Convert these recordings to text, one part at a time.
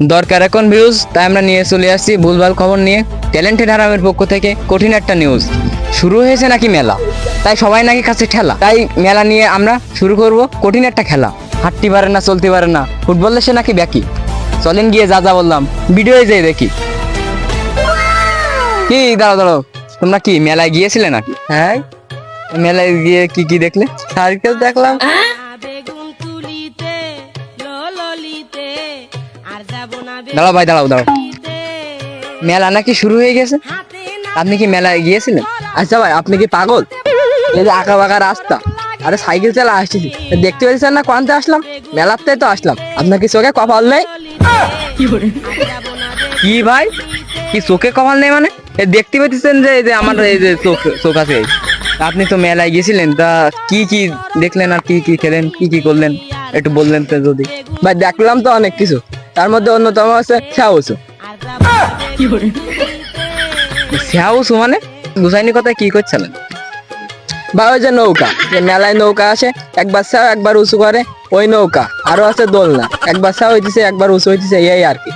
দরকার এখন ভিউজ তাই আমরা নিয়ে চলে আসছি ভুলভাল খবর নিয়ে ট্যালেন্টেড হারামের পক্ষ থেকে কঠিন একটা নিউজ শুরু হয়েছে নাকি মেলা? তাই সবাই নাকি কাছে ঠেলা। তাই মেলা নিয়ে আমরা শুরু করব কঠিন একটা খেলা। হাঁটতে পারে না চলতে পারে না। ফুটবল দেশে নাকি ব্যাকি? চলেন গিয়ে যা যা বললাম। ভিডিওয়ে যেয়ে দেখি। কি দাঁড়াও দাঁড়াও। তোমরা কি মেলায় গিয়েছিলে নাকি? হ্যাঁ। মেলায় গিয়ে কি কি দেখলে? সার্কেল দেখলাম। দাঁড়াও ভাই, দাঁড়াও দাঁড়াও। মেলা নাকি শুরু হয়ে গেছে? আপনি কি মেলায় গিয়েছিলেন? আচ্ছা ভাই, আপনি কি পাগল? এই যে আঁকা বাঁকা রাস্তা। আরে সাইকেল চালা আসছি দেখতে পেয়েছেন না কোয়ান্তে আসলাম? মেলাতে তো আসলাম। আপনার কি চোখে কপাল নেই? কি ভাই? কি চোখে কপাল নেই মানে? দেখতে পেতেছেন যে, এই যে আমার এই যে চোখ চোখ আছে। আপনি তো মেলায় গেছিলেন তা কি কি দেখলেন আর কি কি খেলেন, কি কি করলেন? একটু বললেন তো যদি। ভাই, দেখলাম তো অনেক কিছু। তার মধ্যে অন্যতম আর যাব না মানে? গুসাইনি কথা কি করছিলেন বা ওই যে নৌকা যে মেলায় নৌকা আসে একবার ছাও একবার উঁচু করে ওই নৌকা। আরও আছে দোলনা একবার ছাও হইতেছে একবার উঁচু হইতেছে এই আর কি।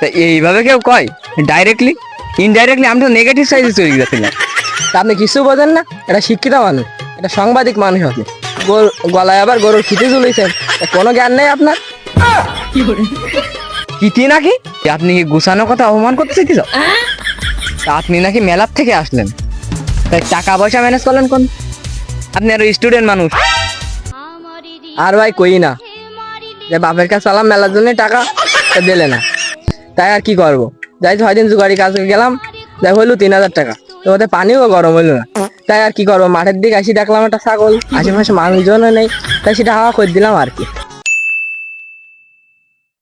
তা এইভাবে কেউ কয়? ডাইরেক্টলি ইনডাইরেক্টলি আমি তো নেগেটিভ সাইডে চলে গেছিলাম। তা আপনি কিছু বোঝেন না? এটা শিক্ষিত মানুষ এটা সাংবাদিক মানুষ আপনি। গোল- গলায় আবার গরুর খিতে ঝুলেছেন কোনো জ্ঞান নেই আপনার? কিতি নাকি? আপনি কি গুছানোর কথা অপমান করতে চাইতেছ? তা আপনি নাকি মেলার থেকে আসলেন। তাই টাকা পয়সা ম্যানেজ করলেন কোন? আপনি আরও স্টুডেন্ট মানুষ। আর ভাই কই না? যে বাপের কাছে সালাম মেলার জন্য টাকা দিলে না। তাই আর কি করব? যাই ছয় দিন জুগাড়ি কাজে গেলাম যাই হইল তিন হাজার টাকা। তো ওতে পানিও গরম হইল না। তাই আর কি করব? মাঠের দিকে আসি দেখলাম একটা ছাগল। আশেপাশে মানুষজনও নেই। তাই সেটা হাওয়া করে দিলাম আর কি।